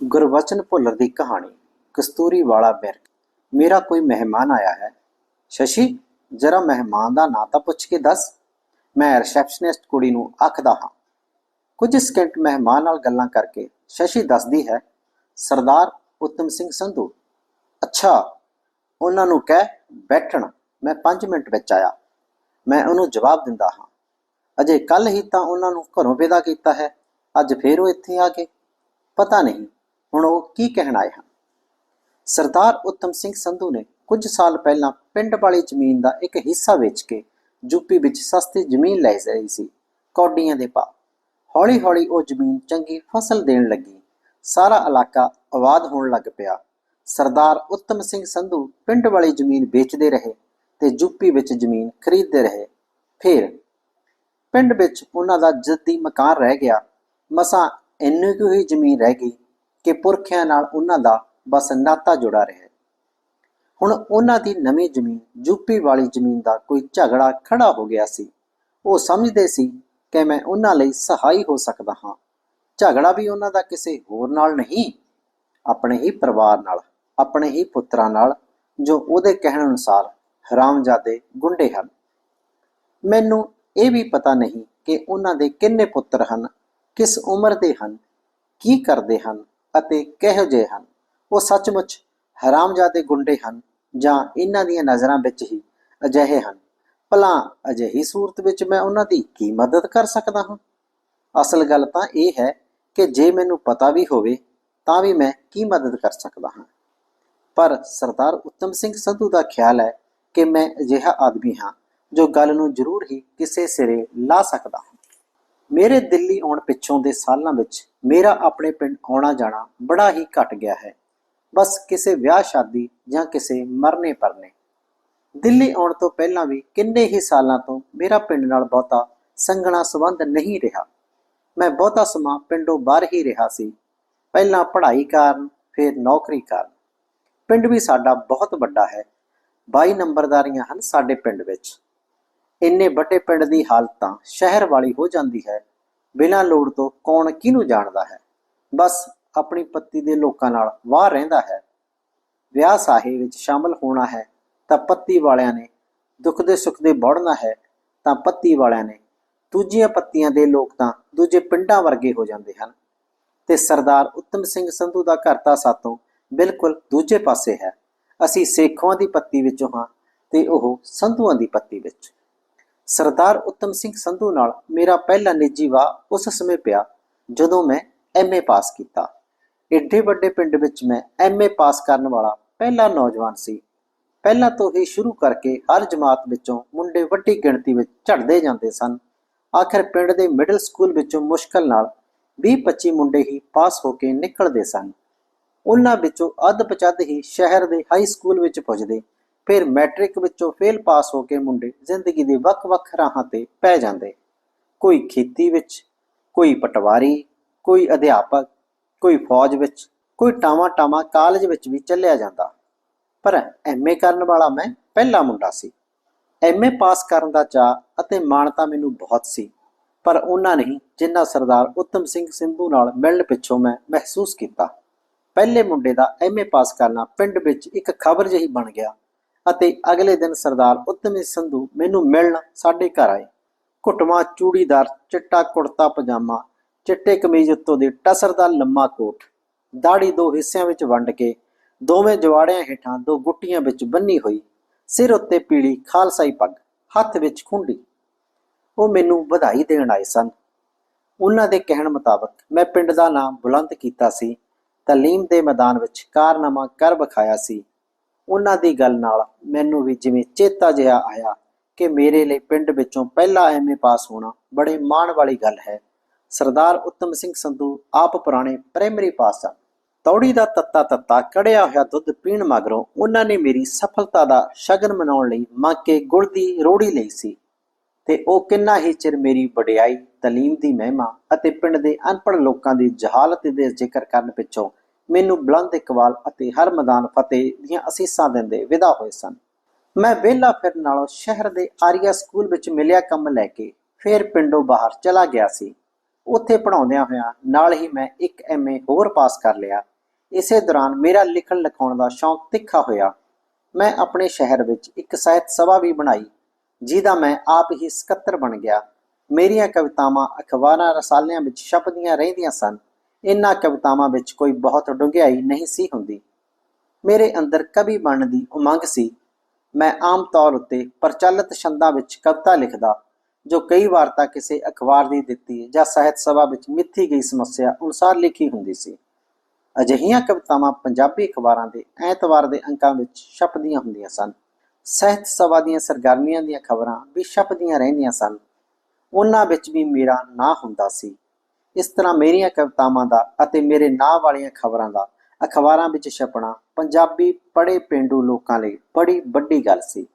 ਗੁਰਵਚਨ ਭੁੱਲਰ ਦੀ ਕਹਾਣੀ, ਕਸਤੂਰੀ ਵਾਲਾ ਬਿਰਕ ਮੇਰਾ ਕੋਈ ਮਹਿਮਾਨ ਆਇਆ ਹੈ। ਸ਼ਸ਼ੀ, ਜਰਾ ਮਹਿਮਾਨ ਦਾ ਨਾਂ ਤਾਂ ਪੁੱਛ ਕੇ ਦੱਸ। ਮੈਂ ਰਿਸੈਪਸ਼ਨਿਸਟ ਕੁੜੀ ਨੂੰ ਆਖਦਾ ਹਾਂ। ਕੁਝ ਸਕਿੰਟ ਮਹਿਮਾਨ ਨਾਲ ਗੱਲਾਂ ਕਰਕੇ ਸ਼ਸ਼ੀ ਦੱਸਦੀ ਹੈ, ਸਰਦਾਰ ਉੱਤਮ ਸਿੰਘ ਸੰਧੂ, ਅੱਛਾ, ਉਹਨਾਂ ਨੂੰ ਕਹਿ ਬੈਠਣ, ਮੈਂ 5 ਮਿੰਟ ਵਿੱਚ ਆਇਆ। ਮੈਂ ਉਹਨੂੰ ਜਵਾਬ ਦਿੰਦਾ ਹਾਂ, ਅਜੇ ਕੱਲ ਹੀ ਤਾਂ ਉਹਨਾਂ ਨੂੰ ਘਰੋਂ ਵਿਦਾ ਕੀਤਾ ਹੈ, ਅੱਜ ਫੇਰ ਉਹ ਇੱਥੇ ਆ ਗਏ। ਪਤਾ ਨਹੀਂ ਹੁਣ ਉਹ ਕੀ ਕਹਿਣ ਆਏ ਹਨ? ਸਰਦਾਰ ਉੱਤਮ ਸਿੰਘ ਸੰਧੂ ਨੇ ਕੁਝ ਸਾਲ ਪਹਿਲਾਂ ਪਿੰਡ ਵਾਲੀ ਜ਼ਮੀਨ ਦਾ ਇੱਕ ਹਿੱਸਾ ਵੇਚ ਕੇ ਯੂਪੀ ਵਿੱਚ ਸਸਤੀ ਜ਼ਮੀਨ ਲੈ ਰਹੀ ਸੀ, ਕੌਡੀਆਂ ਦੇ ਭਾਅ। ਹੌਲੀ-ਹੌਲੀ ਉਹ ਜ਼ਮੀਨ ਚੰਗੀ ਫਸਲ ਦੇਣ ਲੱਗੀ। ਸਾਰਾ ਇਲਾਕਾ ਆਬਾਦ ਹੋਣ ਲੱਗ ਪਿਆ। ਸਰਦਾਰ ਉੱਤਮ ਸਿੰਘ ਸੰਧੂ ਪਿੰਡ ਵਾਲੀ ਜ਼ਮੀਨ ਵੇਚਦੇ ਰਹੇ ਤੇ ਯੂਪੀ ਵਿੱਚ ਜ਼ਮੀਨ ਖਰੀਦਦੇ ਰਹੇ। ਫਿਰ ਪਿੰਡ ਵਿੱਚ ਉਹਨਾਂ ਦਾ ਜੱਦੀ ਮਕਾਨ ਰਹਿ ਗਿਆ। ਮਸਾਂ ਇੰਨੀ ਕੁ ਹੀ ਜ਼ਮੀਨ ਰਹਿ ਗਈ ਕਿ ਪੁਰਖਿਆਂ ਨਾਲ ਉਹਨਾਂ ਦਾ ਬਸ ਨਾਤਾ ਜੁੜਾ ਰਿਹਾ। ਹੁਣ ਉਹਨਾਂ ਦੀ ਨਵੀਂ ਜ਼ਮੀਨ, ਯੂਪੀ ਵਾਲੀ ਜ਼ਮੀਨ ਦਾ ਕੋਈ ਝਗੜਾ ਖੜਾ ਹੋ ਗਿਆ ਸੀ। ਉਹ ਸਮਝਦੇ ਸੀ ਕਿ ਮੈਂ ਉਹਨਾਂ ਲਈ ਸਹਾਈ ਹੋ ਸਕਦਾ ਹਾਂ। ਝਗੜਾ ਵੀ ਉਹਨਾਂ ਦਾ ਕਿਸੇ ਹੋਰ ਨਾਲ ਨਹੀਂ, ਆਪਣੇ ਹੀ ਪਰਿਵਾਰ ਨਾਲ, ਆਪਣੇ ਹੀ ਪੁੱਤਰਾਂ ਨਾਲ, ਜੋ ਉਹਦੇ ਕਹਿਣ ਅਨੁਸਾਰ ਹਰਾਮਜ਼ਾਦੇ ਗੁੰਡੇ ਹਨ। ਮੈਨੂੰ ਇਹ ਵੀ ਪਤਾ ਨਹੀਂ ਕਿ ਉਹਨਾਂ ਦੇ ਕਿੰਨੇ ਪੁੱਤਰ ਹਨ, ਕਿਸ ਉਮਰ ਦੇ ਹਨ, ਕੀ ਕਰਦੇ ਹਨ ਅਤੇ ਕਿਹੋ ਜਿਹੇ ਹਨ, ਉਹ ਸੱਚਮੁੱਚ ਹਰਾਮਜ਼ਾਦੇ ਗੁੰਡੇ ਹਨ ਜਾਂ ਇਹਨਾਂ ਦੀਆਂ ਨਜ਼ਰਾਂ ਵਿੱਚ ਹੀ ਅਜਿਹੇ ਹਨ। ਭਲਾ ਅਜਿਹੀ ਸੂਰਤ ਵਿੱਚ ਮੈਂ ਉਹਨਾਂ ਦੀ ਕੀ ਮਦਦ ਕਰ ਸਕਦਾ ਹਾਂ? ਅਸਲ ਗੱਲ ਤਾਂ ਇਹ ਹੈ ਕਿ ਜੇ ਮੈਨੂੰ ਪਤਾ ਵੀ ਹੋਵੇ, ਤਾਂ ਵੀ ਮੈਂ ਕੀ ਮਦਦ ਕਰ ਸਕਦਾ ਹਾਂ। ਪਰ ਸਰਦਾਰ ਉੱਤਮ ਸਿੰਘ ਸੰਧੂ ਦਾ ਖਿਆਲ ਹੈ ਕਿ ਮੈਂ ਅਜਿਹਾ ਆਦਮੀ ਹਾਂ ਜੋ ਗੱਲ ਨੂੰ ਜ਼ਰੂਰ ਹੀ ਕਿਸੇ ਸਿਰੇ ਲਾ ਸਕਦਾ ਹਾਂ। ਮੇਰੇ ਦਿੱਲੀ ਆਉਣ ਪਿੱਛੋਂ ਦੇ ਸਾਲਾਂ ਵਿੱਚ ਮੇਰਾ ਆਪਣੇ ਪਿੰਡ ਆਉਣਾ ਜਾਣਾ ਬੜਾ ਹੀ ਘਟ ਗਿਆ ਹੈ। ਬਸ ਕਿਸੇ ਵਿਆਹ ਸ਼ਾਦੀ ਜਾਂ ਕਿਸੇ ਮਰਨੇ ਪਰਨੇ। ਦਿੱਲੀ ਆਉਣ ਤੋਂ ਪਹਿਲਾਂ ਵੀ ਕਿੰਨੇ ਹੀ ਸਾਲਾਂ ਤੋਂ ਮੇਰਾ ਪਿੰਡ ਨਾਲ ਬਹੁਤਾ ਸੰਗਣਾ ਸੰਬੰਧ ਨਹੀਂ ਰਿਹਾ। ਮੈਂ ਬਹੁਤਾ ਸਮਾਂ ਪਿੰਡੋਂ ਬਾਹਰ ਹੀ ਰਿਹਾ ਸੀ। ਪਹਿਲਾਂ ਪੜ੍ਹਾਈ ਕਾਰਨ, ਫਿਰ ਨੌਕਰੀ ਕਾਰਨ। ਪਿੰਡ ਵੀ ਸਾਡਾ ਬਹੁਤ ਵੱਡਾ ਹੈ। 22 ਨੰਬਰਦਾਰੀਆਂ ਹਨ ਸਾਡੇ ਪਿੰਡ ਵਿੱਚ। ਇੰਨੇ ਵੱਡੇ ਪਿੰਡ ਦੀ ਹਾਲਤ ਤਾਂ ਸ਼ਹਿਰ ਵਾਲੀ ਹੋ ਜਾਂਦੀ ਹੈ। ਬਿਨਾਂ ਲੋੜ ਤੋਂ ਕੌਣ ਕਿਹਨੂੰ ਜਾਣਦਾ ਹੈ? ਬਸ ਆਪਣੀ ਪੱਤੀ ਦੇ ਲੋਕਾਂ ਨਾਲ ਵਾਹ ਰਹਿੰਦਾ ਹੈ। ਵਿਆਹ ਸਾਹੇ ਵਿੱਚ ਸ਼ਾਮਲ ਹੋਣਾ ਹੈ ਤਾਂ ਪੱਤੀ ਵਾਲਿਆਂ ਨੇ ਦੁੱਖ ਦੇ ਸੁੱਖ ਦੇ ਬੜਨਾ ਹੈ ਤਾਂ ਪੱਤੀ ਵਾਲਿਆਂ ਨੇ ਦੂਜੀਆਂ ਪੱਤੀਆਂ ਦੇ ਲੋਕ ਤਾਂ ਦੂਜੇ ਪਿੰਡਾਂ ਵਰਗੇ ਹੋ ਜਾਂਦੇ ਹਨ। ਤੇ ਸਰਦਾਰ ਉੱਤਮ ਸਿੰਘ ਸੰਧੂ ਦਾ ਘਰ ਤਾਂ ਸਾਤੋਂ ਬਿਲਕੁਲ ਦੂਜੇ ਪਾਸੇ ਹੈ। ਅਸੀਂ ਸੇਖੋਂ ਦੀ ਪੱਤੀ ਵਿੱਚੋਂ ਹਾਂ ਤੇ ਉਹ ਸੰਧੂਆਂ ਦੀ ਪੱਤੀ ਵਿੱਚ। ਸਰਦਾਰ ਉੱਤਮ ਸਿੰਘ ਸੰਧੂ ਨਾਲ ਮੇਰਾ ਪਹਿਲਾ ਨਿੱਜੀ ਵਾਹ ਉਸ ਸਮੇਂ ਪਿਆ ਜਦੋਂ ਮੈਂ ਐਮਏ ਪਾਸ ਕੀਤਾ। ਏਡੇ ਵੱਡੇ ਪਿੰਡ ਵਿੱਚ ਮੈਂ ਐਮਏ ਪਾਸ ਕਰਨ ਵਾਲਾ ਪਹਿਲਾ ਨੌਜਵਾਨ ਸੀ। ਪਹਿਲਾਂ ਤੋਂ ਹੀ ਸ਼ੁਰੂ ਕਰਕੇ ਹਰ ਜਮਾਤ ਵਿੱਚੋਂ ਮੁੰਡੇ ਵੱਡੀ ਗਿਣਤੀ ਵਿੱਚ ਝੜਦੇ ਜਾਂਦੇ ਸਨ। ਆਖਰ ਪਿੰਡ ਦੇ ਮਿਡਲ ਸਕੂਲ ਵਿੱਚੋਂ ਮੁਸ਼ਕਲ ਨਾਲ 20-25 ਮੁੰਡੇ ਹੀ ਪਾਸ ਹੋ ਕੇ ਨਿਕਲਦੇ ਸਨ। ਉਹਨਾਂ ਵਿੱਚੋਂ ਅੱਧ ਪਚੱਧ ਹੀ ਸ਼ਹਿਰ ਦੇ ਹਾਈ ਸਕੂਲ ਵਿੱਚ ਪੁੱਜਦੇ। ਫਿਰ ਮੈਟ੍ਰਿਕ ਵਿੱਚੋਂ ਫੇਲ ਪਾਸ ਹੋ ਕੇ ਮੁੰਡੇ ਜ਼ਿੰਦਗੀ ਦੇ ਵੱਖ-ਵੱਖ ਰਾਹਾਂ ਤੇ ਪੈ ਜਾਂਦੇ। ਕੋਈ ਖੇਤੀ ਵਿੱਚ, ਕੋਈ ਪਟਵਾਰੀ, ਕੋਈ ਅਧਿਆਪਕ, ਕੋਈ ਫੌਜ ਵਿੱਚ, ਕੋਈ ਟਾਵਾਂ ਟਾਵਾਂ ਕਾਲਜ ਵਿੱਚ ਵੀ ਚੱਲਿਆ ਜਾਂਦਾ। ਪਰ ਐਮਏ ਕਰਨ ਵਾਲਾ ਮੈਂ ਪਹਿਲਾ ਮੁੰਡਾ ਸੀ। ਐਮਏ ਪਾਸ ਕਰਨ ਦਾ ਚਾਅ ਅਤੇ ਮਾਣਤਾ ਮੈਨੂੰ ਬਹੁਤ ਸੀ। ਪਰ ਉਹਨਾਂ ਨਹੀਂ ਜਿੰਨਾ ਸਰਦਾਰ ਉੱਤਮ ਸਿੰਘ ਸਿੰਧੂ ਨਾਲ ਮਿਲਣ ਪਿੱਛੋਂ ਮੈਂ ਮਹਿਸੂਸ ਕੀਤਾ। ਪਹਿਲੇ ਮੁੰਡੇ ਦਾ ਐਮਏ ਪਾਸ ਕਰਨਾ ਪਿੰਡ ਵਿੱਚ ਇੱਕ ਖਬਰ ਜਿਹੀ ਬਣ ਗਿਆ। ਅਤੇ ਅਗਲੇ ਦਿਨ ਸਰਦਾਰ ਉੱਤਮ ਸੰਧੂ ਮੈਨੂੰ ਮਿਲਣ ਸਾਡੇ ਘਰ ਆਏ। ਘੁੱਟਵਾਂ, ਚੂੜੀਦਾਰ, ਚਿੱਟਾ ਕੁੜਤਾ, ਪਜਾਮਾ, ਚਿੱਟੇ ਕਮੀਜ਼ ਉੱਤੋਂ ਦੀ ਟਸਰ ਦਾ ਲੰਮਾ ਕੋਟ ਦਾੜੀ ਦੋ ਹਿੱਸਿਆਂ ਵਿੱਚ ਵੰਡ ਕੇ ਦੋਵੇਂ ਜਵਾੜਿਆਂ ਹੇਠਾਂ ਦੋ ਗੁੱਟੀਆਂ ਵਿੱਚ ਬੰਨੀ ਹੋਈ, ਸਿਰ ਉੱਤੇ ਪੀਲੀ ਖਾਲਸਾਈ ਪੱਗ, ਹੱਥ ਵਿੱਚ ਖੁੰਡੀ। ਉਹ ਮੈਨੂੰ ਵਧਾਈ ਦੇਣ ਆਏ ਸਨ। ਉਹਨਾਂ ਦੇ ਕਹਿਣ ਮੁਤਾਬਕ ਮੈਂ ਪਿੰਡ ਦਾ ਨਾਮ ਬੁਲੰਦ ਕੀਤਾ ਸੀ, ਤਾਲੀਮ ਦੇ ਮੈਦਾਨ ਵਿੱਚ ਕਾਰਨਾਮਾ ਕਰ ਵਿਖਾਇਆ ਸੀ। ਉਹਨਾਂ ਦੀ ਗੱਲ ਨਾਲ ਮੈਨੂੰ ਵੀ ਜਿਵੇਂ ਚੇਤਾ ਜਿਹਾ ਆਇਆ ਕਿ ਮੇਰੇ ਲਈ ਪਿੰਡ ਵਿੱਚੋਂ ਪਹਿਲਾ ਐਮਏ ਪਾਸ ਹੋਣਾ ਬੜੇ ਮਾਣ ਵਾਲੀ ਗੱਲ ਹੈ। ਸਰਦਾਰ ਉੱਤਮ ਸਿੰਘ ਸੰਧੂ ਆਪ ਪੁਰਾਣੇ ਪ੍ਰਾਇਮਰੀ ਪਾਸ ਸਨ ਤੌੜੀ ਦਾ ਤੱਤਾ ਤੱਤਾ ਕੜਿਆ ਹੋਇਆ ਦੁੱਧ ਪੀਣ ਮਗਰੋਂ ਉਹਨਾਂ ਨੇ ਮੇਰੀ ਸਫਲਤਾ ਦਾ ਸ਼ਗਨ ਮਨਾਉਣ ਲਈ ਮੰਗ ਕੇ ਗੁੜ ਦੀ ਰੋੜੀ ਲਈ ਸੀ। ਤੇ ਉਹ ਕਿੰਨਾ ਹੀ ਚਿਰ ਮੇਰੀ ਵਡਿਆਈ, ਤਾਲੀਮ ਦੀ ਮਹਿਮਾ ਅਤੇ ਪਿੰਡ ਦੇ ਅਨਪੜ੍ਹ ਲੋਕਾਂ ਦੀ ਜਹਾਲਤ ਦੇ ਜ਼ਿਕਰ ਕਰਨ ਪਿੱਛੋਂ ਮੈਨੂੰ ਬੁਲੰਦ ਇਕਬਾਲ ਅਤੇ ਹਰ ਮੈਦਾਨ ਫਤਿਹ ਦੀਆਂ ਅਸੀਸਾਂ ਦਿੰਦੇ ਵਿਦਾ ਹੋਏ ਸਨ। ਮੈਂ ਵਿਹਲਾ ਫਿਰਨ ਨਾਲੋਂ ਸ਼ਹਿਰ ਦੇ ਆਰੀਆ ਸਕੂਲ ਵਿੱਚ ਮਿਲਿਆ ਕੰਮ ਲੈ ਕੇ ਫੇਰ ਪਿੰਡੋਂ ਬਾਹਰ ਚਲਾ ਗਿਆ ਸੀ। ਉੱਥੇ ਪੜਾਉਂਦਿਆਂ ਹੋਇਆਂ ਨਾਲ ਹੀ ਮੈਂ ਇੱਕ ਐਮਏ ਹੋਰ ਪਾਸ ਕਰ ਲਿਆ। ਇਸੇ ਦੌਰਾਨ ਮੇਰਾ ਲਿਖਣ ਲਿਖਾਉਣ ਦਾ ਸ਼ੌਂਕ ਤਿੱਖਾ ਹੋਇਆ। ਮੈਂ ਆਪਣੇ ਸ਼ਹਿਰ ਵਿੱਚ ਇੱਕ ਸਾਹਿਤ ਸਭਾ ਵੀ ਬਣਾਈ, ਜਿਹਦਾ ਮੈਂ ਆਪ ਹੀ ਸਕੱਤਰ ਬਣ ਗਿਆ। ਮੇਰੀਆਂ ਕਵਿਤਾਵਾਂ, ਅਖਬਾਰਾਂ, ਰਸਾਲਿਆਂ ਵਿੱਚ ਛਪਦੀਆਂ ਰਹਿੰਦੀਆਂ ਸਨ। ਇਨ੍ਹਾਂ ਕਵਿਤਾਵਾਂ ਵਿੱਚ ਕੋਈ ਬਹੁਤ ਡੂੰਘਾਈ ਨਹੀਂ ਸੀ ਹੁੰਦੀ। ਮੇਰੇ ਅੰਦਰ ਕਵੀ ਬਣਨ ਦੀ ਉਮੰਗ ਸੀ। ਮੈਂ ਆਮ ਤੌਰ ਉੱਤੇ ਪ੍ਰਚਲਿਤ ਛੰਦਾਂ ਵਿੱਚ ਕਵਿਤਾ ਲਿਖਦਾ, ਜੋ ਕਈ ਵਾਰ ਤਾਂ ਕਿਸੇ ਅਖਬਾਰ ਦੀ ਦਿੱਤੀ ਜਾਂ ਸਾਹਿਤ ਸਭਾ ਵਿੱਚ ਮਿੱਥੀ ਗਈ ਸਮੱਸਿਆ ਅਨੁਸਾਰ ਲਿਖੀ ਹੁੰਦੀ ਸੀ। ਅਜਿਹੀਆਂ ਕਵਿਤਾਵਾਂ ਪੰਜਾਬੀ ਅਖਬਾਰਾਂ ਦੇ ਐਤਵਾਰ ਦੇ ਅੰਕਾਂ ਵਿੱਚ ਛਪਦੀਆਂ ਹੁੰਦੀਆਂ ਸਨ। ਸਾਹਿਤ ਸਭਾ ਦੀਆਂ ਸਰਗਰਮੀਆਂ ਦੀਆਂ ਖਬਰਾਂ ਵੀ ਛਪਦੀਆਂ ਰਹਿੰਦੀਆਂ ਸਨ। ਉਹਨਾਂ ਵਿੱਚ ਵੀ ਮੇਰਾ ਨਾਂ ਹੁੰਦਾ ਸੀ। ਇਸ ਤਰ੍ਹਾਂ ਮੇਰੀਆਂ ਕਵਿਤਾਵਾਂ ਦਾ ਅਤੇ ਮੇਰੇ ਨਾਂ ਵਾਲੀਆਂ ਖਬਰਾਂ ਦਾ ਅਖਬਾਰਾਂ ਵਿੱਚ ਛਪਣਾ ਪੰਜਾਬੀ ਪੜ੍ਹੇ ਪੇਂਡੂ ਲੋਕਾਂ ਲਈ ਬੜੀ ਵੱਡੀ ਗੱਲ ਸੀ।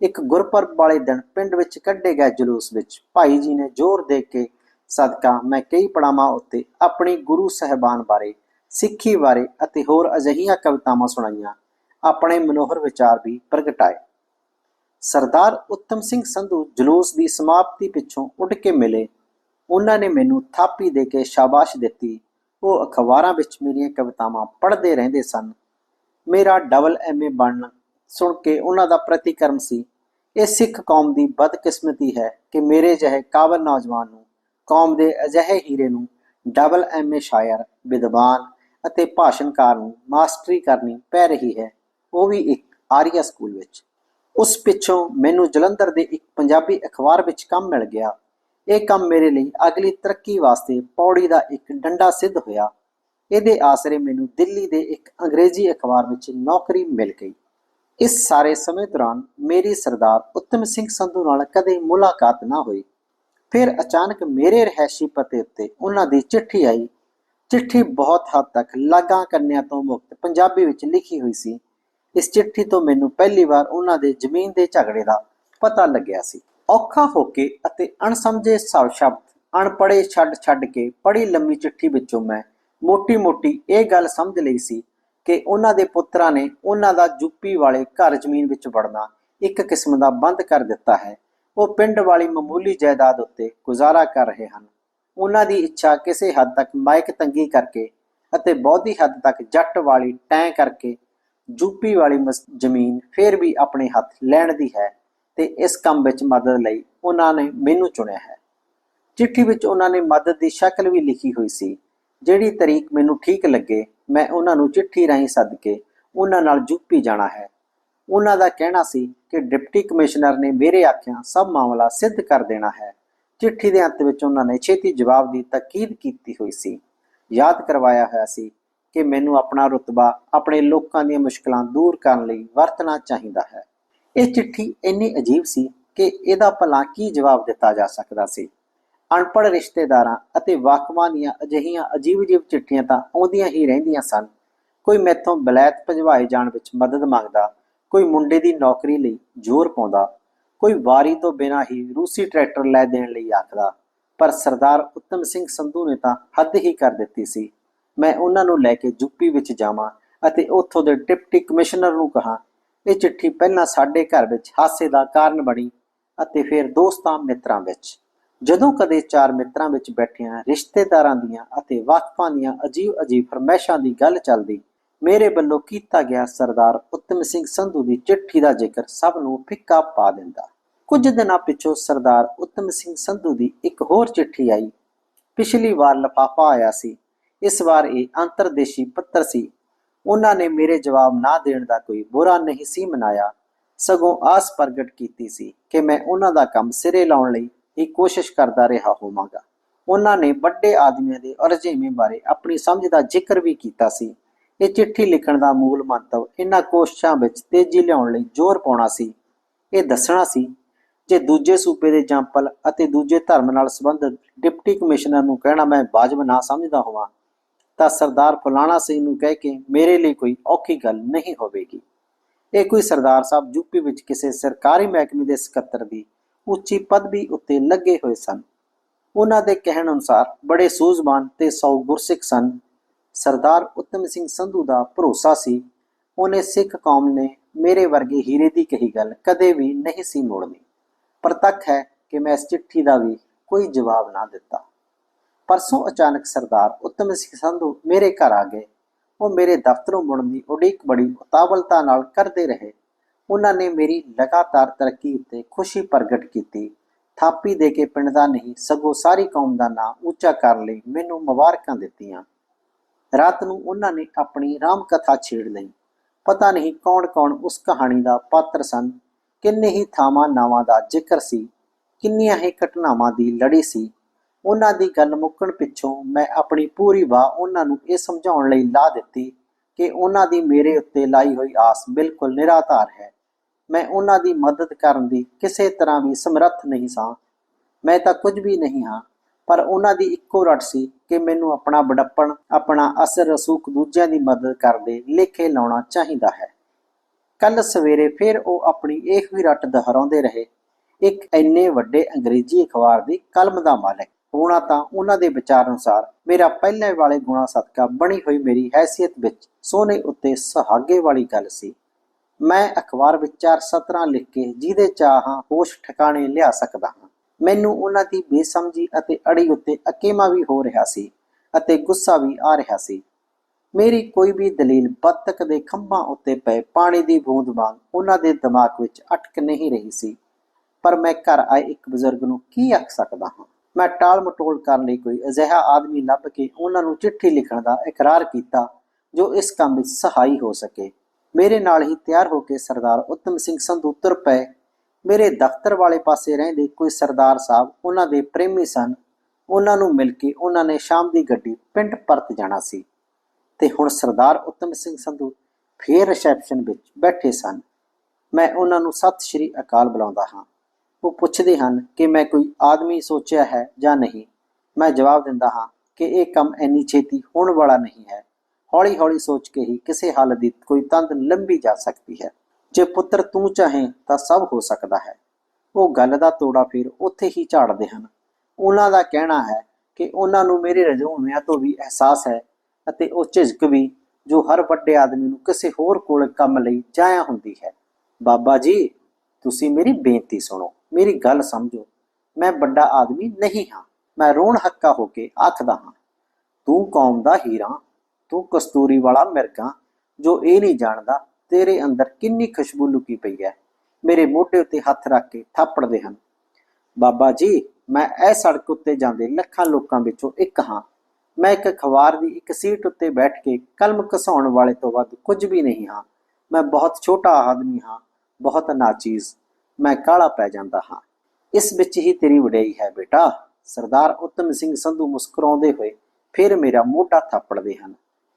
ਇੱਕ ਗੁਰਪੁਰਬ ਵਾਲੇ ਦਿਨ ਪਿੰਡ ਵਿੱਚ ਕੱਢੇ ਗਏ ਜਲੂਸ ਵਿੱਚ ਭਾਈ ਜੀ ਨੇ ਜ਼ੋਰ ਦੇ ਕੇ ਸਦਕਾ ਮੈਂ ਕਈ ਪੜਾਵਾਂ ਉੱਤੇ ਆਪਣੇ ਗੁਰੂ ਸਹਿਬਾਨ ਬਾਰੇ, ਸਿੱਖੀ ਬਾਰੇ ਅਤੇ ਹੋਰ ਅਜਿਹੀਆਂ ਕਵਿਤਾਵਾਂ ਸੁਣਾਈਆਂ, ਆਪਣੇ ਮਨੋਹਰ ਵਿਚਾਰ ਵੀ ਪ੍ਰਗਟਾਏ। ਸਰਦਾਰ ਉੱਤਮ ਸਿੰਘ ਸੰਧੂ ਜਲੂਸ ਦੀ ਸਮਾਪਤੀ ਪਿੱਛੋਂ ਉੱਡ ਕੇ ਮਿਲੇ ਉਹਨਾਂ ਨੇ ਮੈਨੂੰ ਥਾਪੀ ਦੇ ਕੇ ਸ਼ਾਬਾਸ਼ ਦਿੱਤੀ। ਉਹ ਅਖਬਾਰਾਂ ਵਿੱਚ ਮੇਰੀਆਂ ਕਵਿਤਾਵਾਂ ਪੜ੍ਹਦੇ ਰਹਿੰਦੇ ਸਨ। ਮੇਰਾ ਡਬਲ ਐਮਏ ਬਣਨ ਸੁਣ ਕੇ ਉਹਨਾਂ ਦਾ ਪ੍ਰਤੀਕਰਮ ਸੀ। ਇਹ ਸਿੱਖ ਕੌਮ ਦੀ ਬਦਕਿਸਮਤੀ ਹੈ ਕਿ ਮੇਰੇ ਜਿਹੇ ਕਾਬਲ ਨੌਜਵਾਨ ਨੂੰ, ਕੌਮ ਦੇ ਅਜਿਹੇ ਹੀਰੇ ਨੂੰ ਡਬਲ ਐਮਏ ਸ਼ਾਇਰ, ਵਿਦਵਾਨ ਅਤੇ ਭਾਸ਼ਣਕਾਰ ਨੂੰ ਮਾਸਟਰੀ ਕਰਨੀ ਪੈ ਰਹੀ ਹੈ। ਉਹ ਵੀ ਇੱਕ ਆਰੀਆ ਸਕੂਲ ਵਿੱਚ। ਉਸ ਪਿੱਛੋਂ ਮੈਨੂੰ ਜਲੰਧਰ ਦੇ ਇੱਕ ਪੰਜਾਬੀ ਅਖਬਾਰ ਵਿੱਚ ਕੰਮ ਮਿਲ ਗਿਆ। ਇਹ ਕੰਮ ਮੇਰੇ ਲਈ ਅਗਲੀ ਤਰੱਕੀ ਵਾਸਤੇ ਪੌੜੀ ਦਾ ਇੱਕ ਡੰਡਾ ਸਿੱਧ ਹੋਇਆ। ਇਹਦੇ ਆਸਰੇ ਮੈਨੂੰ ਦਿੱਲੀ ਦੇ ਇੱਕ ਅੰਗਰੇਜ਼ੀ ਅਖਬਾਰ ਵਿੱਚ ਨੌਕਰੀ ਮਿਲ ਗਈ। ਇਸ ਸਾਰੇ ਸਮੇਂ ਦੌਰਾਨ ਮੇਰੀ ਸਰਦਾਰ ਉੱਤਮ ਸਿੰਘ ਸੰਧੂ ਨਾਲ ਕਦੇ ਮੁਲਾਕਾਤ ਨਾ ਹੋਈ। ਫਿਰ ਅਚਾਨਕ ਮੇਰੇ ਰਹਿਸ਼ੀ ਪਤੇ ਉੱਤੇ ਉਹਨਾਂ ਦੀ ਚਿੱਠੀ ਆਈ। ਚਿੱਠੀ ਬਹੁਤ ਹੱਦ ਤੱਕ ਲਾਗਾਂ ਕੰਨਿਆਂ ਤੋਂ ਮੁਕਤ ਪੰਜਾਬੀ ਵਿੱਚ ਲਿਖੀ ਹੋਈ ਸੀ। ਇਸ ਚਿੱਠੀ ਤੋਂ ਮੈਨੂੰ ਪਹਿਲੀ ਵਾਰ ਉਹਨਾਂ ਦੇ ਜ਼ਮੀਨ ਦੇ ਝਗੜੇ ਦਾ ਪਤਾ ਲੱਗਿਆ ਸੀ। ਔਖਾ ਹੋ ਕੇ ਅਤੇ ਅਣਸਮਝੇ ਸਭ ਸ਼ਬਦ ਅਣਪੜੇ ਛੱਡ ਛੱਡ ਕੇ ਪੜੀ ਲੰਮੀ ਚਿੱਠੀ ਵਿੱਚੋਂ ਮੈਂ ਮੋਟੀ-ਮੋਟੀ ਇਹ ਗੱਲ ਸਮਝ ਲਈ ਸੀ ਕਿ ਉਹਨਾਂ ਦੇ ਪੁੱਤਰਾਂ ਨੇ ਉਹਨਾਂ ਦਾ ਯੂਪੀ ਵਾਲੇ ਘਰ ਜ਼ਮੀਨ ਵਿੱਚ ਵੜਨਾ ਇੱਕ ਕਿਸਮ ਦਾ ਬੰਦ ਕਰ ਦਿੱਤਾ ਹੈ। ਉਹ ਪਿੰਡ ਵਾਲੀ ਮਾਮੂਲੀ ਜਾਇਦਾਦ ਉੱਤੇ ਗੁਜ਼ਾਰਾ ਕਰ ਰਹੇ ਹਨ। ਉਹਨਾਂ ਦੀ ਇੱਛਾ ਕਿਸੇ ਹੱਦ ਤੱਕ ਮਾਇਕ ਤੰਗੀ ਕਰਕੇ ਅਤੇ ਬਹੁਤੀ ਹੱਦ ਤੱਕ ਜੱਟ ਵਾਲੀ ਟੈਂ ਕਰਕੇ ਯੂਪੀ ਵਾਲੀ ਜ਼ਮੀਨ ਫੇਰ ਵੀ ਆਪਣੇ ਹੱਥ ਲੈਣ ਦੀ ਹੈ। ਤੇ ਇਸ ਕੰਮ ਵਿੱਚ ਮਦਦ ਲਈ ਉਹਨਾਂ ਨੇ ਮੈਨੂੰ ਚੁਣਿਆ ਹੈ। ਚਿੱਠੀ ਵਿੱਚ ਉਹਨਾਂ ਨੇ ਮਦਦ ਦੀ ਸ਼ਕਲ ਵੀ ਲਿਖੀ ਹੋਈ ਸੀ। ਜਿਹੜੀ ਤਰੀਕ ਮੈਨੂੰ ਠੀਕ ਲੱਗੇ, ਮੈਂ ਉਹਨਾਂ ਨੂੰ ਚਿੱਠੀ ਰਾਹੀਂ ਸੱਦ ਕੇ ਉਹਨਾਂ ਨਾਲ ਯੂਪੀ ਜਾਣਾ ਹੈ। ਉਹਨਾਂ ਦਾ ਕਹਿਣਾ ਸੀ ਕਿ ਡਿਪਟੀ ਕਮਿਸ਼ਨਰ ਨੇ ਮੇਰੇ ਆਖਿਆਂ ਸਭ ਮਾਮਲਾ ਸਿੱਧ ਕਰ ਦੇਣਾ ਹੈ। ਚਿੱਠੀ ਦੇ ਅੰਤ ਵਿੱਚ ਉਹਨਾਂ ਨੇ ਛੇਤੀ ਜਵਾਬ ਦੀ ਤਾਕੀਦ ਕੀਤੀ ਹੋਈ ਸੀ। ਯਾਦ ਕਰਵਾਇਆ ਹੋਇਆ ਸੀ ਕਿ ਮੈਨੂੰ ਆਪਣਾ ਰੁਤਬਾ ਆਪਣੇ ਲੋਕਾਂ ਦੀਆਂ ਮੁਸ਼ਕਲਾਂ ਦੂਰ ਕਰਨ ਲਈ ਵਰਤਣਾ ਚਾਹੀਦਾ ਹੈ। ਇਹ ਚਿੱਠੀ ਇੰਨੀ ਅਜੀਬ ਸੀ ਕਿ ਇਹਦਾ ਭਲਾ ਕੀ ਜਵਾਬ ਦਿੱਤਾ ਜਾ ਸਕਦਾ ਸੀ। ਅਨਪੜ੍ਹ ਰਿਸ਼ਤੇਦਾਰਾਂ ਅਤੇ ਵਾਕਮਾਂ ਦੀਆਂ ਅਜਿਹੀਆਂ ਅਜੀਬ-ਅਜੀਬ ਚਿੱਠੀਆਂ ਤਾਂ ਆਉਂਦੀਆਂ ਹੀ ਰਹਿੰਦੀਆਂ ਸਨ। ਕੋਈ ਮੈਥੋਂ ਬਲੈਤ ਭਜਵਾਏ ਜਾਣ ਵਿੱਚ ਮਦਦ ਮੰਗਦਾ, ਕੋਈ ਮੁੰਡੇ ਦੀ ਨੌਕਰੀ ਲਈ ਜ਼ੋਰ ਪਾਉਂਦਾ, ਕੋਈ ਵਾਰੀ ਤੋਂ ਬਿਨਾਂ ਹੀ ਰੂਸੀ ਟਰੈਕਟਰ ਲੈ ਦੇਣ ਲਈ ਆਖਦਾ, ਪਰ ਸਰਦਾਰ ਉੱਤਮ ਸਿੰਘ ਸੰਧੂ ਨੇ ਤਾਂ ਹੱਦ ਹੀ ਕਰ ਦਿੱਤੀ ਸੀ। ਮੈਂ ਉਹਨਾਂ ਨੂੰ ਲੈ ਕੇ ਯੂਪੀ ਵਿੱਚ ਜਾਵਾਂ ਅਤੇ ਉੱਥੋਂ ਦੇ ਡਿਪਟੀ ਕਮਿਸ਼ਨਰ ਨੂੰ ਕਹਾ ਇਹ ਚਿੱਠੀ ਪਹਿਲਾਂ ਸਾਡੇ ਘਰ ਵਿੱਚ ਹਾਸੇ ਦਾ ਕਾਰਨ ਬਣੀ ਅਤੇ ਫਿਰ ਦੋਸਤਾਂ ਮਿੱਤਰਾਂ ਵਿੱਚ। ਜਦੋਂ ਕਦੇ ਚਾਰ ਮਿੱਤਰਾਂ ਵਿੱਚ ਬੈਠਿਆਂ ਰਿਸ਼ਤੇਦਾਰਾਂ ਦੀਆਂ ਅਤੇ ਵਾਕਫਾਂ ਦੀਆਂ ਅਜੀਬ-ਅਜੀਬ ਫਰਮੈਸ਼ਾਂ ਦੀ ਗੱਲ ਚੱਲਦੀ, ਮੇਰੇ ਵੱਲੋਂ ਕੀਤਾ ਗਿਆ ਸਰਦਾਰ ਉੱਤਮ ਸਿੰਘ ਸੰਧੂ ਦੀ ਚਿੱਠੀ ਦਾ ਜ਼ਿਕਰ ਸਭ ਨੂੰ ਫਿੱਕਾ ਪਾ ਦਿੰਦਾ। ਕੁਝ ਦਿਨਾਂ ਪਿੱਛੋਂ ਸਰਦਾਰ ਉੱਤਮ ਸਿੰਘ ਸੰਧੂ ਦੀ ਇੱਕ ਹੋਰ ਚਿੱਠੀ ਆਈ। ਪਿਛਲੀ ਵਾਰ ਲਫਾਫਾ ਆਇਆ ਸੀ। ਇਸ ਵਾਰ ਇਹ ਅੰਤਰਦੇਸ਼ੀ ਪੱਤਰ ਸੀ ਉਹਨਾਂ ਨੇ ਮੇਰੇ ਜਵਾਬ ਨਾ ਦੇਣ ਦਾ ਕੋਈ ਬੁਰਾ ਨਹੀਂ ਸੀ ਮਨਾਇਆ। ਸਗੋਂ ਆਸ ਪ੍ਰਗਟ ਕੀਤੀ ਸੀ ਕਿ ਮੈਂ ਉਹਨਾਂ ਦਾ ਕੰਮ ਸਿਰੇ ਲਾਉਣ ਲਈ ਹੀ ਕੋਸ਼ਿਸ਼ ਕਰਦਾ ਰਿਹਾ ਹੋਵਾਂਗਾ। ਉਹਨਾਂ ਨੇ ਵੱਡੇ ਆਦਮੀਆਂ ਦੇ ਅਰਜ਼ੇਵੇਂ ਬਾਰੇ ਆਪਣੀ ਸਮਝ ਦਾ ਜ਼ਿਕਰ ਵੀ ਕੀਤਾ ਸੀ। ਇਹ ਚਿੱਠੀ ਲਿਖਣ ਦਾ ਮੂਲ ਮੰਤਵ ਇਹਨਾਂ ਕੋਸ਼ਿਸ਼ਾਂ ਵਿੱਚ ਤੇਜ਼ੀ ਲਿਆਉਣ ਲਈ ਜ਼ੋਰ ਪਾਉਣਾ ਸੀ। ਇਹ ਦੱਸਣਾ ਸੀ, ਜੇ ਦੂਜੇ ਸੂਬੇ ਦੇ ਜੰਪਲ ਅਤੇ ਦੂਜੇ ਧਰਮ ਨਾਲ ਸੰਬੰਧਿਤ ਡਿਪਟੀ ਕਮਿਸ਼ਨਰ ਨੂੰ ਕਹਿਣਾ ਮੈਂ ਵਾਜਬ ਨਾ ਸਮਝਦਾ ਹੋਵਾਂ ਤਾਂ ਸਰਦਾਰ ਫਲਾਣਾ ਸਿੰਘ ਨੂੰ ਕਹਿ ਕੇ ਮੇਰੇ ਲਈ ਕੋਈ ਔਖੀ ਗੱਲ ਨਹੀਂ ਹੋਵੇਗੀ। ਇਹ ਕੋਈ ਸਰਦਾਰ ਸਾਹਿਬ ਯੂਪੀ ਵਿੱਚ ਕਿਸੇ ਸਰਕਾਰੀ ਮਹਿਕਮੇ ਦੇ ਸਕੱਤਰ ਦੀ ਉੱਚੀ ਪਦਵੀ ਉੱਤੇ ਲੱਗੇ ਹੋਏ ਸਨ। ਉਹਨਾਂ ਦੇ ਕਹਿਣ ਅਨੁਸਾਰ ਬੜੇ ਸੂਝਵਾਨ ਤੇ ਸੌ ਗੁਰਸਿੱਖ ਸਨ। ਸਰਦਾਰ ਉੱਤਮ ਸਿੰਘ ਸੰਧੂ ਦਾ ਭਰੋਸਾ ਸੀ। ਉਹਨੇ ਸਿੱਖ ਕੌਮ ਨੇ ਮੇਰੇ ਵਰਗੇ ਹੀਰੇ ਦੀ ਕਹੀ ਗੱਲ ਕਦੇ ਵੀ ਨਹੀਂ ਸੀ ਮੋੜਨੀ। ਪ੍ਰਤੱਖ ਹੈ ਕਿ ਮੈਂ ਇਸ ਚਿੱਠੀ ਦਾ ਵੀ ਕੋਈ ਜਵਾਬ ਨਾ ਦਿੱਤਾ। ਪਰਸੋਂ ਅਚਾਨਕ ਸਰਦਾਰ ਉੱਤਮ ਸਿੰਘ ਸੰਧੂ ਮੇਰੇ ਘਰ ਆ ਗਏ। ਉਹ ਮੇਰੇ ਦਫ਼ਤਰੋਂ ਮੁੜਨ ਦੀ ਉਡੀਕ ਬੜੀ ਉਤਾਵਲਤਾ ਨਾਲ ਕਰਦੇ ਰਹੇ। ਉਹਨਾਂ ਨੇ ਮੇਰੀ ਲਗਾਤਾਰ ਤਰੱਕੀ ਉੱਤੇ ਖੁਸ਼ੀ ਪ੍ਰਗਟ ਕੀਤੀ। ਥਾਪੀ ਦੇ ਕੇ ਪਿੰਡ ਦਾ ਨਹੀਂ, ਸਗੋਂ ਸਾਰੀ ਕੌਮ ਦਾ ਨਾਂ ਉੱਚਾ ਕਰਨ ਲਈ, ਮੈਨੂੰ ਮੁਬਾਰਕਾਂ ਦਿੱਤੀਆਂ। ਰਾਤ ਨੂੰ ਉਹਨਾਂ ਨੇ ਆਪਣੀ ਰਾਮ ਕਥਾ ਛੇੜ ਲਈ। ਪਤਾ ਨਹੀਂ ਕੌਣ-ਕੌਣ ਉਸ ਕਹਾਣੀ ਦਾ ਪਾਤਰ ਸਨ, ਕਿੰਨੇ ਹੀ ਥਾਵਾਂ ਨਾਵਾਂ ਦਾ ਜ਼ਿਕਰ ਸੀ, ਕਿੰਨੀਆਂ ਹੀ ਘਟਨਾਵਾਂ ਦੀ ਲੜੀ ਸੀ। ਉਹਨਾਂ ਦੀ ਗੱਲ ਮੁੱਕਣ ਪਿੱਛੋਂ ਮੈਂ ਆਪਣੀ ਪੂਰੀ ਵਾਹ ਉਹਨਾਂ ਨੂੰ ਇਹ ਸਮਝਾਉਣ ਲਈ ਲਾ ਦਿੱਤੀ ਕਿ ਉਹਨਾਂ ਦੀ ਮੇਰੇ ਉੱਤੇ ਲਾਈ ਹੋਈ ਆਸ ਬਿਲਕੁਲ ਨਿਰਾਧਾਰ ਹੈ। ਮੈਂ ਉਹਨਾਂ ਦੀ ਮਦਦ ਕਰਨ ਦੀ ਕਿਸੇ ਤਰ੍ਹਾਂ ਵੀ ਸਮਰੱਥ ਨਹੀਂ ਸਾਂ। ਮੈਂ ਤਾਂ ਕੁਝ ਵੀ ਨਹੀਂ ਹਾਂ, ਪਰ ਉਹਨਾਂ ਦੀ ਇੱਕੋ ਰੱਟ ਸੀ ਕਿ ਮੈਨੂੰ ਆਪਣਾ ਬੜੱਪਣ, ਆਪਣਾ ਅਸਰ ਰਸੂਖ ਦੂਜਿਆਂ ਦੀ ਮਦਦ ਕਰਦੇ ਲੇਖੇ ਲਾਉਣਾ ਚਾਹੀਦਾ ਹੈ। ਕੱਲ ਸਵੇਰੇ ਫਿਰ ਉਹ ਆਪਣੀ ਇਹ ਵੀ ਰੱਟ ਦੁਹਰਾਉਂਦੇ ਰਹੇ, ਇੱਕ ਇੰਨੇ ਵੱਡੇ ਅੰਗਰੇਜ਼ੀ ਅਖਬਾਰ ਦੀ ਕਲਮ ਦਾ ਮਾਲਕ। ਹੋਣਾ ਤਾਂ ਉਹਨਾਂ ਦੇ ਵਿਚਾਰ ਅਨੁਸਾਰ ਮੇਰਾ ਪਹਿਲੇ ਵਾਲੇ ਗੁਣਾ ਸਦਕਾ ਬਣੀ ਹੋਈ ਮੇਰੀ ਹੈਸੀਅਤ ਵਿੱਚ ਸੋਨੇ ਉੱਤੇ ਸੁਹਾਗੇ ਵਾਲੀ ਗੱਲ ਸੀ। ਮੈਂ ਅਖਬਾਰ ਵਿੱਚ ਚਾਰ ਸਤਰਾਂ ਲਿਖ ਕੇ ਜਿਹਦੇ ਚਾਹਾਂ ਹੋਸ਼ ਠਿਕਾਣੇ ਲਿਆ ਸਕਦਾ ਹਾਂ। ਮੈਨੂੰ ਉਹਨਾਂ ਦੀ ਬੇਸਮਝੀ ਅਤੇ ਅੜੀ ਉੱਤੇ ਅਕੇਮਾ ਵੀ ਹੋ ਰਿਹਾ ਸੀ ਅਤੇ ਗੁੱਸਾ ਵੀ ਆ ਰਿਹਾ ਸੀ। ਮੇਰੀ ਕੋਈ ਵੀ ਦਲੀਲ ਬੱਤਕ ਦੇ ਖੰਭਾਂ ਉੱਤੇ ਪਏ ਪਾਣੀ ਦੀ ਬੂੰਦ ਵਾਂਗ ਉਹਨਾਂ ਦੇ ਦਿਮਾਗ ਵਿੱਚ ਅਟਕ ਨਹੀਂ ਰਹੀ ਸੀ। ਪਰ ਮੈਂ ਘਰ ਆਏ ਇੱਕ ਬਜ਼ੁਰਗ ਨੂੰ ਕੀ ਆਖ ਸਕਦਾ ਹਾਂ? ਮੈਂ ਟਾਲ ਮਟੋਲ ਕਰਨ ਲਈ ਕੋਈ ਅਜਿਹਾ ਆਦਮੀ ਲੱਭ ਕੇ ਉਹਨਾਂ ਨੂੰ ਚਿੱਠੀ ਲਿਖਣ ਦਾ ਇਕਰਾਰ ਕੀਤਾ, ਜੋ ਇਸ ਕੰਮ ਵਿੱਚ ਸਹਾਈ ਹੋ ਸਕੇ। ਮੇਰੇ ਨਾਲ ਹੀ ਤਿਆਰ ਹੋ ਕੇ ਸਰਦਾਰ ਉੱਤਮ ਸਿੰਘ ਸੰਧੂ ਤੁਰ ਪਏ। ਮੇਰੇ ਦਫ਼ਤਰ ਵਾਲੇ ਪਾਸੇ ਰਹਿੰਦੇ ਕੋਈ ਸਰਦਾਰ ਸਾਹਿਬ ਉਹਨਾਂ ਦੇ ਪ੍ਰੇਮੀ ਸਨ। ਉਹਨਾਂ ਨੂੰ ਮਿਲ ਕੇ ਉਹਨਾਂ ਨੇ ਸ਼ਾਮ ਦੀ ਗੱਡੀ ਪਿੰਡ ਪਰਤ ਜਾਣਾ ਸੀ। ਤੇ ਹੁਣ ਸਰਦਾਰ ਉੱਤਮ ਸਿੰਘ ਸੰਧੂ ਫੇਰ ਰਿਸੈਪਸ਼ਨ ਵਿੱਚ ਬੈਠੇ ਸਨ। ਮੈਂ ਉਹਨਾਂ ਨੂੰ ਸਤਿ ਸ਼੍ਰੀ ਅਕਾਲ ਬੁਲਾਉਂਦਾ ਹਾਂ। ਉਹ ਪੁੱਛਦੇ ਹਨ ਕਿ ਮੈਂ ਕੋਈ ਆਦਮੀ ਸੋਚਿਆ ਹੈ ਜਾਂ ਨਹੀਂ। ਮੈਂ ਜਵਾਬ ਦਿੰਦਾ ਹਾਂ ਕਿ ਇਹ ਕੰਮ ਇੰਨੀ ਛੇਤੀ ਹੋਣ ਵਾਲਾ ਨਹੀਂ ਹੈ। ਹੌਲੀ ਹੌਲੀ ਸੋਚ ਕੇ ਹੀ ਕਿਸੇ ਹੱਲ ਦੀ ਕੋਈ ਤੰਦ ਲੰਬੀ ਜਾ ਸਕਦੀ ਹੈ। ਜੇ ਪੁੱਤਰ ਤੂੰ ਚਾਹੇ ਤਾਂ ਸਭ ਹੋ ਸਕਦਾ ਹੈ। ਉਹ ਗੱਲ ਦਾ ਤੋੜਾ ਫਿਰ ਉੱਥੇ ਹੀ ਝਾੜਦੇ ਹਨ। ਉਹਨਾਂ ਦਾ ਕਹਿਣਾ ਹੈ ਕਿ ਉਹਨਾਂ ਨੂੰ ਮੇਰੇ ਰਜੂਮਿਆਂ ਤੋਂ ਵੀ ਅਹਿਸਾਸ ਹੈ ਅਤੇ ਉਹ ਝਿਜਕ ਵੀ ਜੋ ਹਰ ਵੱਡੇ ਆਦਮੀ ਨੂੰ ਕਿਸੇ ਹੋਰ ਕੋਲ ਕੰਮ ਲਈ ਜਾਇਆ ਹੁੰਦੀ ਹੈ। ਬਾਬਾ ਜੀ, ਤੁਸੀਂ ਮੇਰੀ ਬੇਨਤੀ ਸੁਣੋ। ਮੇਰੀ ਗੱਲ ਸਮਝੋ। ਮੈਂ ਵੱਡਾ ਆਦਮੀ ਨਹੀਂ ਹਾਂ। ਮੈਂ ਰੋਣ ਹੱਕਾ ਹੋ ਕੇ ਆਖਦਾ ਹਾਂ। ਤੂੰ ਕੌਮ ਦਾ ਹੀਰਾ, ਤੂੰ ਕਸਤੂਰੀ ਵਾਲਾ ਮਿਰਗਾ, ਜੋ ਇਹ ਨਹੀਂ ਜਾਣਦਾ ਤੇਰੇ ਅੰਦਰ ਕਿੰਨੀ ਖੁਸ਼ਬੂ ਲੁਕੀ ਪਈ ਹੈ। ਮੇਰੇ ਮੋਢੇ ਉੱਤੇ ਹੱਥ ਰੱਖ ਕੇ ਥਾਪੜਦੇ ਹਨ। ਬਾਬਾ ਜੀ, ਮੈਂ ਇਹ ਸੜਕ ਉੱਤੇ ਜਾਂਦੇ ਲੱਖਾਂ ਲੋਕਾਂ ਵਿੱਚੋਂ ਇੱਕ ਹਾਂ। ਮੈਂ ਇੱਕ ਅਖਬਾਰ ਦੀ ਇੱਕ ਸੀਟ ਉੱਤੇ ਬੈਠ ਕੇ ਕਲਮ ਘਸਾਉਣ ਵਾਲੇ ਤੋਂ ਵੱਧ ਕੁਝ ਵੀ ਨਹੀਂ ਹਾਂ। ਮੈਂ ਬਹੁਤ ਛੋਟਾ ਆਦਮੀ ਹਾਂ, ਬਹੁਤ ਨਾਚੀਜ਼। ਮੈਂ ਕਾਲਾ ਪੈ ਜਾਂਦਾ ਹਾਂ। ਇਸ ਵਿੱਚ ਹੀ ਤੇਰੀ ਵਡਿਆਈ ਹੈ ਬੇਟਾ। ਸਰਦਾਰ ਉੱਤਮ ਸਿੰਘ ਸੰਧੂ ਮੁਸਕਰਾਉਂਦੇ ਹੋਏ ਫਿਰ ਮੇਰਾ ਮੋਢਾ ਥਾਪੜਦੇ ਹਨ।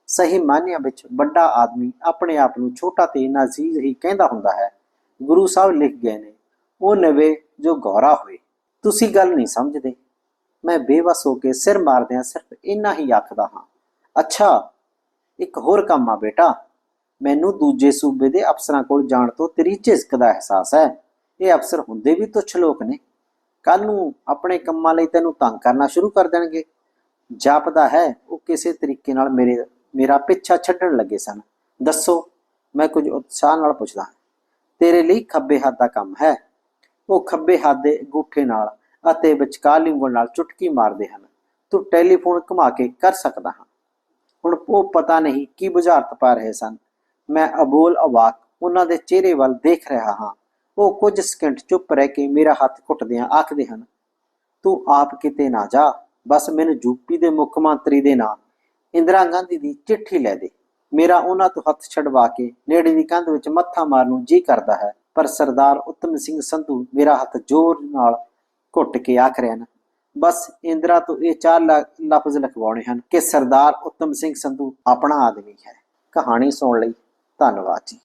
ਸਹੀ ਮਾਨਿਆਂ ਵਿੱਚ ਵੱਡਾ ਆਦਮੀ ਆਪਣੇ ਆਪ ਨੂੰ ਛੋਟਾ ਤੇ ਨਾਜ਼ੀਜ਼ ਹੀ ਕਹਿੰਦਾ ਹੁੰਦਾ ਹੈ। ਗੁਰੂ ਸਾਹਿਬ ਲਿਖ ਗਏ ਨੇ, ਉਹ ਨਵੇ ਜੋ ਗੌਰਾ ਹੋਏ। ਤੁਸੀਂ ਗੱਲ ਨਹੀਂ ਸਮਝਦੇ। ਮੈਂ ਬੇਵਸ ਹੋ ਕੇ ਸਿਰ ਮਾਰਦਿਆਂ ਸਿਰਫ ਇੰਨਾ ਹੀ ਆਖਦਾ ਹਾਂ। ਅੱਛਾ, ਇੱਕ ਹੋਰ ਕੰਮ ਆ ਬੇਟਾ। ਮੈਨੂੰ ਦੂਜੇ ਸੂਬੇ ਦੇ ਅਫਸਰਾਂ ਕੋਲ ਜਾਣ ਤੋਂ ਤੇਰੀ ਝਿਸਕ ਦਾ ਅਹਿਸਾਸ ਹੈ। ਇਹ ਅਫਸਰ ਹੁੰਦੇ ਵੀ ਤੁੱਛ ਲੋਕ ਨੇ। ਕੱਲ ਨੂੰ ਆਪਣੇ ਕੰਮਾਂ ਲਈ ਤੈਨੂੰ ਤੰਗ ਕਰਨਾ ਸ਼ੁਰੂ ਕਰ ਦੇਣਗੇ। ਜਾਪਦਾ ਹੈ, ਉਹ ਕਿਸੇ ਤਰੀਕੇ ਨਾਲ ਮੇਰੇ, ਮੇਰਾ ਪਿੱਛਾ ਛੱਡਣ ਲੱਗੇ ਸਨ। ਦੱਸੋ, ਮੈਂ ਕੁਝ ਉਤਸ਼ਾਹ ਨਾਲ ਪੁੱਛਦਾ ਹਾਂ। ਤੇਰੇ ਲਈ ਖੱਬੇ ਹੱਥ ਦਾ ਕੰਮ ਹੈ। ਉਹ ਖੱਬੇ ਹੱਥ ਦੇ ਅੰਗੂਠੇ ਨਾਲ ਅਤੇ ਵਿਚਕਾਰਲੀ ਉਂਗਲ ਨਾਲ ਚੁਟਕੀ ਮਾਰਦੇ ਹਨ। ਤੂੰ ਟੈਲੀਫੋਨ ਘੁਮਾ ਕੇ ਕਰ ਸਕਦਾ ਹਾਂ। ਹੁਣ ਉਹ ਪਤਾ ਨਹੀਂ ਕੀ ਬੁਝਾਰਤ ਪਾ ਰਹੇ ਸਨ। ਮੈਂ ਅਬੋਲ ਅਵਾਕ ਉਹਨਾਂ ਦੇ ਚਿਹਰੇ ਵੱਲ ਦੇਖ ਰਿਹਾ ਹਾਂ। ਉਹ ਕੁਝ ਸਕਿੰਟ ਚੁੱਪ ਰਹਿ ਕੇ ਮੇਰਾ ਹੱਥ ਘੁੱਟਦਿਆਂ ਆਖਦੇ ਹਨ, ਤੂੰ ਆਪ ਕਿਤੇ ਨਾ ਜਾ, ਬਸ ਮੈਨੂੰ ਯੂਪੀ ਦੇ ਮੁੱਖ ਮੰਤਰੀ ਦੇ ਨਾਂ, ਇੰਦਰਾ ਗਾਂਧੀ ਦੀ ਚਿੱਠੀ ਲੈ ਦੇ। ਮੇਰਾ ਉਹਨਾਂ ਤੋਂ ਹੱਥ ਛਡਵਾ ਕੇ ਨੇੜੇ ਦੀ ਕੰਧ ਵਿੱਚ ਮੱਥਾ ਮਾਰਨ ਨੂੰ ਜੀ ਕਰਦਾ ਹੈ, ਪਰ ਸਰਦਾਰ ਉੱਤਮ ਸਿੰਘ ਸੰਧੂ ਮੇਰਾ ਹੱਥ ਜ਼ੋਰ ਨਾਲ ਘੁੱਟ ਕੇ ਆਖ ਰਹੇ ਹਨ, ਬਸ ਇੰਦਰਾ ਤੋਂ ਇਹ ਚਾਰ ਲ- ਲਫ਼ਜ਼ ਲਿਖਵਾਉਣੇ ਹਨ ਕਿ ਸਰਦਾਰ ਉੱਤਮ ਸਿੰਘ ਸੰਧੂ ਆਪਣਾ ਆਦਮੀ ਹੈ। ਕਹਾਣੀ ਸੁਣ ਲਈ ਧੰਨਵਾਦ ਜੀ।